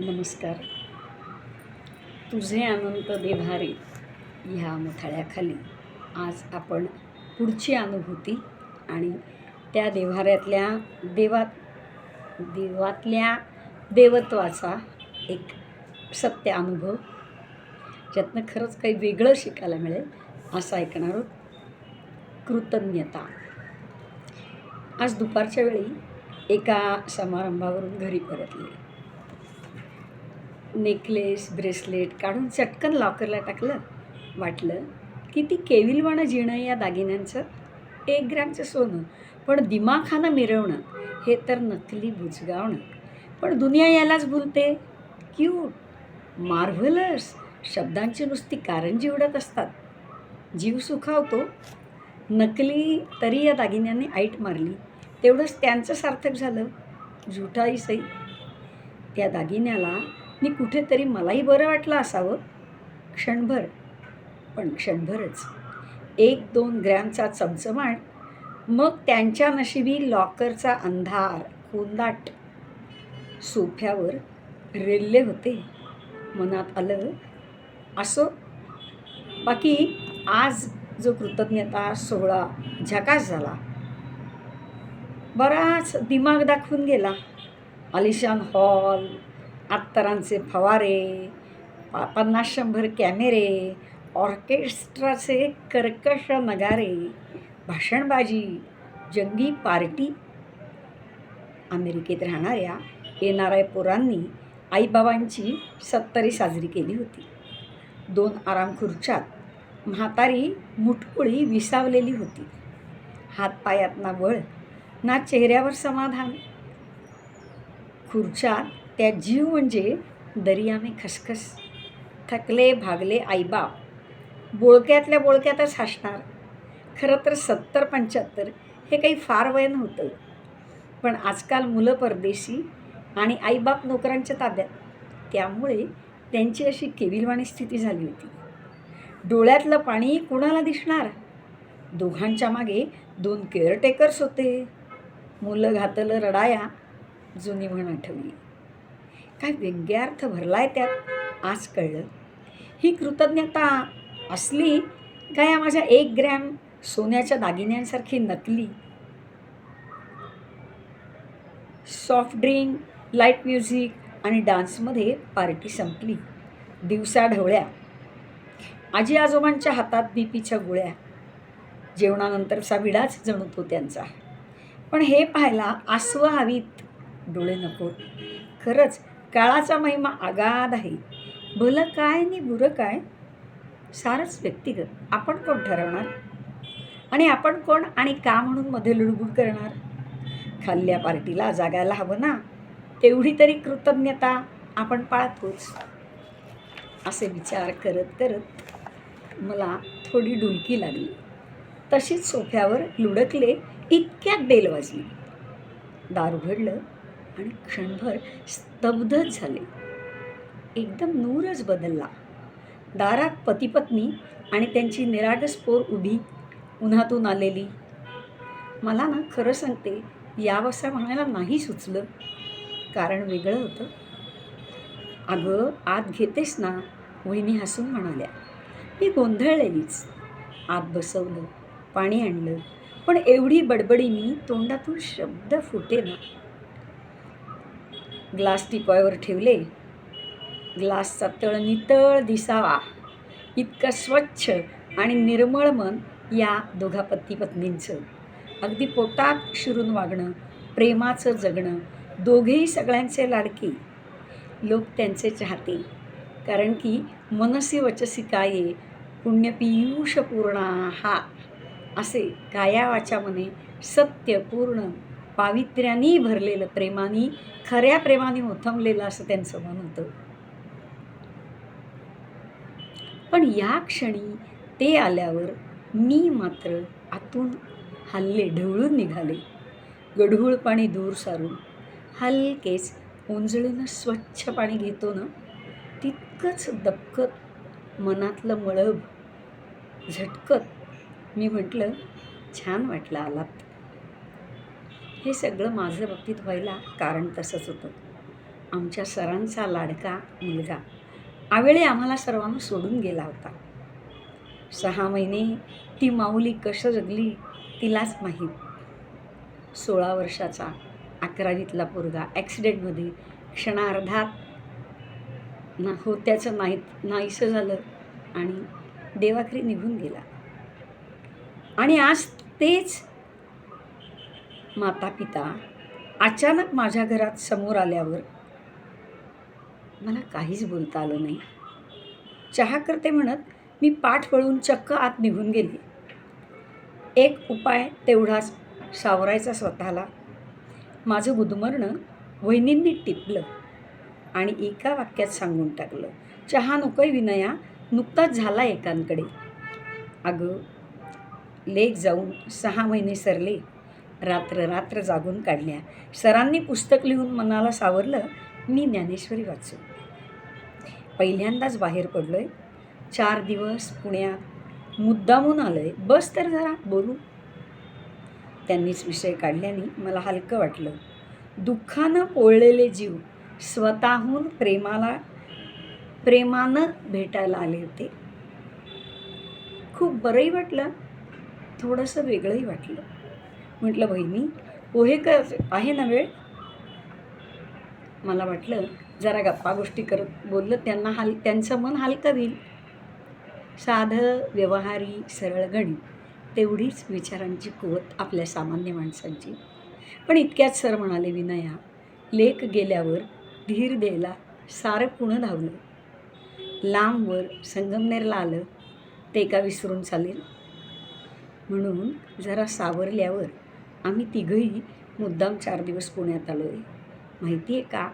नमस्कार. तुझे अनंत देभारे ह्या मुठाळ्याखाली आज आपण पुढची अनुभूती आणि त्या देव्हाऱ्यातल्या देवात देवातल्या देवत्वाचा एक सत्य अनुभव ज्यातनं खरंच काही वेगळं शिकायला मिळेल असं ऐकणार आहोत. कृतज्ञता. आज दुपारच्या वेळी एका समारंभावरून घरी परतले. नेकलेस ब्रेसलेट काढून चटकन लॉकरला टाकलं. वाटलं किती केविलवाणं जिणं या दागिन्यांचं. एक ग्रॅमचं सोनं पण दिमाखानं मिरवणं हे तर नकली बुजगावणं. पण दुनिया यालाच बोलते क्यूट मार्व्हलस शब्दांची नुसती कारंजी उडत असतात. जीव सुखावतो. नकली तरी या दागिन्यांनी आईट मारली. तेवढंच त्यांचं सार्थक झालं. झुठाई सई त्या दागिन्याला मी कुठेतरी मलाही बरं वाटलं असावं. क्षणभर पण क्षणभरच. एक दोन ग्रॅमचा चमचमाट मग त्यांच्या नशिबी लॉकरचा अंधार कोंदाट सोफ्यावर रेलले होते. मनात आलं असो. बाकी आज जो कृतज्ञता सोहळा झकास झाला. बराच दिमाग दाखवून गेला. आलिशान हॉल अत्तरांचे फवारे पन्नास शंभर कॅमेरे ऑर्केस्ट्राचे कर्कश नगारे भाषणबाजी जंगी पार्टी. अमेरिकेत राहणाऱ्या एन आर आय पोरांनी आईबाबांची सत्तरी साजरी केली होती. दोन आराम खुर्च्यात म्हातारी मुटकुळी विसावलेली होती. हातपायात ना वळ ना चेहऱ्यावर समाधान. खुर्च्यात त्या जीव म्हणजे दर्यामे खसखस थकले भागले आईबाप. बोळक्यातल्या बोळक्यातच हसणार. खरं तर सत्तर पंच्याहत्तर हे काही फार वय नव्हतं. पण आजकाल मुलं परदेशी आणि आईबाप नोकरांच्या ताब्यात. त्यामुळे त्यांची अशी केविलवाणी स्थिती झाली होती. डोळ्यातलं पाणी कुणाला दिसणार? दोघांच्या मागे दोन केअरटेकर्स होते. मुलं घातलं रडाया जुनी म्हण आठवली. काय व्यंग्यार्थ भरलाय त्यात? आज कळलं. ही कृतज्ञता असली काय माझ्या एक ग्रॅम सोन्याच्या दागिन्यांसारखी नकली. सॉफ्ट ड्रिंक लाइट म्युझिक आणि डान्समध्ये पार्टी संपली. दिवसा ढवळ्या. आजी आजोबांच्या हातात बी पीच्या गोळ्या. जेवणानंतरचा विडाच जणू तो त्यांचा. पण हे पाहायला आसवं हवीत डोळे नको. खरंच काळाचा महिमा आगाध आहे. भलं काय नि बुरं काय? सारंच व्यक्तिगत. आपण कोण ठरवणार? आणि आपण कोण आणि का म्हणून मध्ये लुडबुड करणार? खाल्ल्या पार्टीला जागायला हवं ना? तेवढी तरी कृतज्ञता आपण पाळतोच. असे विचार करत करत मला थोडी डुलकी लागली. तशीच सोफ्यावर लुडकले इतक्यात बेल वाजली. दार उघडलं आणि क्षणभर स्तब्धच झाले. एकदम नूरच बदलला. दारात पतीपत्नी आणि त्यांची निरागस पोर उभी उन्हातून आलेली. मला ना खरं सांगते यावसा म्हणायला नाही सुचलं. कारण वेगळं होतं. अगं आत घेतेस ना वहिनी हसून म्हणाल्या. मी गोंधळलेलीच. आत बसवलं पाणी आणलं. पण एवढी बडबडी मी तोंडातून शब्द फुटे ना ग्लास टिपॉयवर ठेवले. ग्लासचा तळ नितळ दिसावा. इतकं स्वच्छ आणि निर्मळ मन या दोघा पती पत्नींचं. अगदी पोटात शिरून वागणं प्रेमाचं जगणं दोघेही सगळ्यांचे लाडके. लोक त्यांचे चाहते कारण की मनसी वचसी काये पुण्यपियुष पूर्णा हा. असे काया मने सत्य पूर्ण पावित्र्यानी भरलेलं प्रेमानी खऱ्या प्रेमाने ओथंबलेलं असं त्यांचं मन होतं. पण या क्षणी ते आल्यावर मी मात्र आतून हल्ले ढवळून निघाले. गढूळ पाणी दूर सारून हलकेच ओंजळीनं स्वच्छ पाणी घेतो ना तितकंच दबकत मनातलं मळब झटकत मी म्हटलं छान वाटलं आलात. हे सगळं माझं बाबतीत व्हायला कारण तसंच होतं. आमच्या सरांचा लाडका मुलगा आवेळी आम्हाला सर्वांना सोडून गेला होता. सहा महिने ती माऊली कसं जगली तिलाच माहीत. सोळा वर्षाचा अकरावीतला पोरगा ॲक्सिडेंटमध्ये क्षणार्धात ना होत्याचं नाही नाहीसं झालं आणि देवाखरी निघून गेला. आणि आज तेच माता पिता अचानक माझ्या घरात समोर आल्यावर मला काहीच बोलता आलं नाही. चहा करते म्हणत मी पाठ वळून चक्क आत निघून गेले. एक उपाय तेवढाच सावरायचा स्वतःला. माझं गुदमरणं वहिनींनी टिपलं आणि एका वाक्यात सांगून टाकलं चहा नकोय विनया नुकताच झाला एकांकडे. अगं लेक जाऊन सहा महिने सरले. रात्र रात्र जागून काढल्या. सरांनी पुस्तक लिहून मनाला सावरलं मी ज्ञानेश्वरी वाचू. पहिल्यांदाच बाहेर पडलो आहे चार दिवस पुण्यात मुद्दामून आहे बस तर जरा बोलू. त्यांनीच विषय काढल्याने मला हलकं वाटलं. दुःखानं पोळलेले जीव स्वतःहून प्रेमाला प्रेमानं भेटायला आले होते. खूप बरंही वाटलं. थोडंसं वेगळंही वाटलं. म्हटलं बहिणी पोहे कर आहे ना वेळ? मला वाटलं जरा गप्पा गोष्टी करत बोललं त्यांना हाल त्यांचं मन हलकं होईल. साधं व्यवहारी सरळ गणित तेवढीच विचारांची कुवत आपल्या सामान्य माणसांची. पण इतक्यात सर म्हणाले विनया लेख गेल्यावर धीर द्यायला सारं पुणं धावलं? लांबवर संगमनेरला आलं ते का विसरून चालेल? म्हणून जरा सावरल्यावर आम्ही तिघही मुद्दाम चार दिवस पुण्यात आलो आहे माहिती आहे का?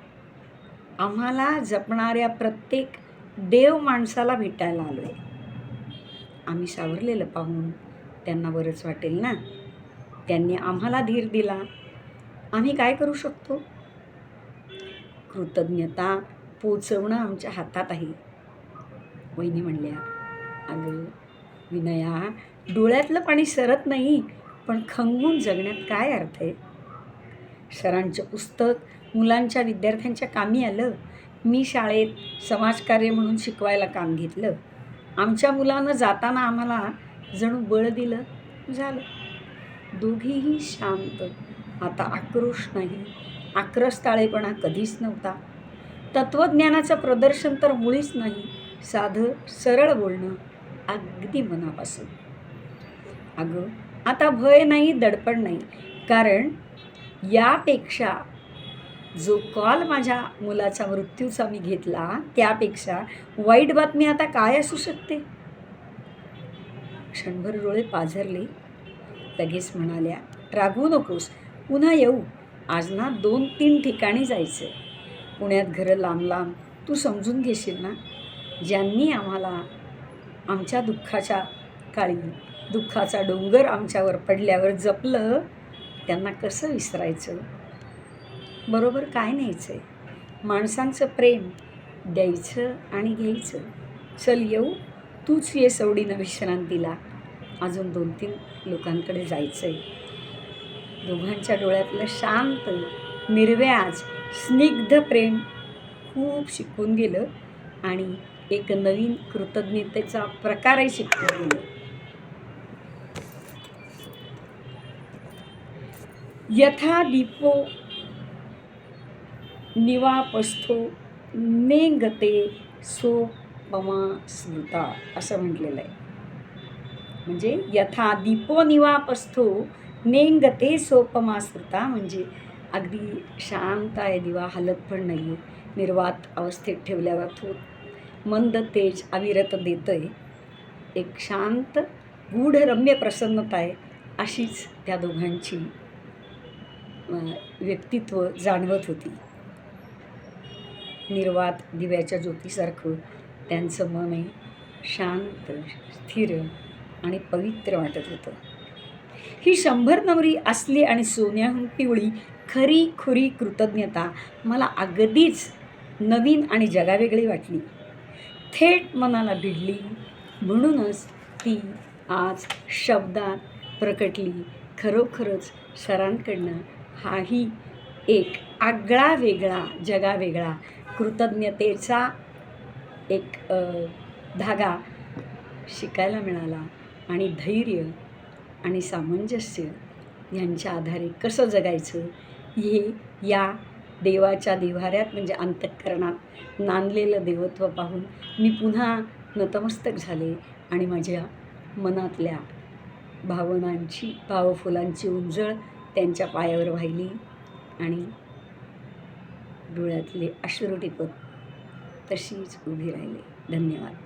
आम्हाला जपणाऱ्या प्रत्येक देव माणसाला भेटायला आलो आहे आम्ही सावरलेलं पाहून त्यांना बरंच वाटेल ना? त्यांनी आम्हाला धीर दिला. आम्ही काय करू शकतो? कृतज्ञता पोचवणं आमच्या हातात आहे. वहिनी म्हणल्या अगं विनया डोळ्यातलं पाणी सरत नाही. पण खंगून जगण्यात काय अर्थ आहे? सरांचं पुस्तक मुलांच्या विद्यार्थ्यांच्या कामी आलं. मी शाळेत समाजकार्य म्हणून शिकवायला काम घेतलं. आमच्या मुलानं जाताना आम्हाला जणू बळ दिलं झालं. दोघीही शांत. आता आक्रोश नाही. आक्रस्ताळेपणा कधीच नव्हता. तत्त्वज्ञानाचं प्रदर्शन तर मुळीच नाही. साधं सरळ बोलणं अगदी मनापासून. अगं आता भय नाही दडपण नाही. कारण यापेक्षा जो कॉल माझ्या मुलाचा मृत्यूचा मी घेतला त्यापेक्षा वाईट बातमी आता काय असू शकते? क्षणभर डोळे पाझरले. लगेच म्हणाल्या रागवू नकोस. पुन्हा येऊ. आज ना दोन तीन ठिकाणी जायचं पुण्यात घरं लांब लांब. तू समजून घेशील ना? ज्यांनी आम्हाला आमच्या दुःखाच्या काळी दुःखाचा डोंगर आमच्यावर पडल्यावर जपलं त्यांना कसं विसरायचं? बरोबर काय न्यायचं आहे माणसांचं प्रेम द्यायचं आणि घ्यायचं. चल येऊ तूच ये सवडीनं विश्रांतीला. अजून दोन तीन लोकांकडे जायचं आहे दोघांच्या डोळ्यातलं शांत निर्व्याज स्निग्ध प्रेम खूप शिकून गेलं आणि एक नवीन कृतज्ञतेचा प्रकारही शिकून गेलं. यथा दीपो निवापस्थो नेंगते सोपमा स्मृता असं म्हटलेलं आहे. म्हणजे यथा दीपो निवापस्थो नेंगते सोपमा स्मृता म्हणजे अगदी शांत आहे दिवा हलत पण नाही आहे निर्वात अवस्थेत ठेवल्यावर तो मंद तेज अविरत देतं आहे एक शांत गूढ रम्य प्रसन्नता आहे अशीच त्या दोघांची व्यक्तित्व जाणवत होती. निर्वात दिव्याच्या ज्योतीसारखं त्यांचं मन आहे शांत स्थिर आणि पवित्र वाटत होतं. ही शंभर नवरी असली आणि सोन्याहून पिवळी खरी खुरी कृतज्ञता मला अगदीच नवीन आणि जगावेगळी वाटली. थेट मनाला भिडली म्हणूनच ती आज शब्दात प्रकटली खरोखरच सरांकडनं हाही एक आगळा वेगळा जगावेगळा कृतज्ञतेचा एक धागा शिकायला मिळाला आणि धैर्य आणि सामंजस्य यांच्या आधारे कसं जगायचं हे या देवाच्या देव्हाऱ्यात म्हणजे अंतःकरणात नांदलेलं देवत्व पाहून मी पुन्हा नतमस्तक झाले आणि माझ्या मनातल्या भावनांची भावफुलांची उंजळ त्यांच्या पायावर वाहिली आणि डोळ्यातले अश्रू टिपत तशीच उभी राहिली. धन्यवाद.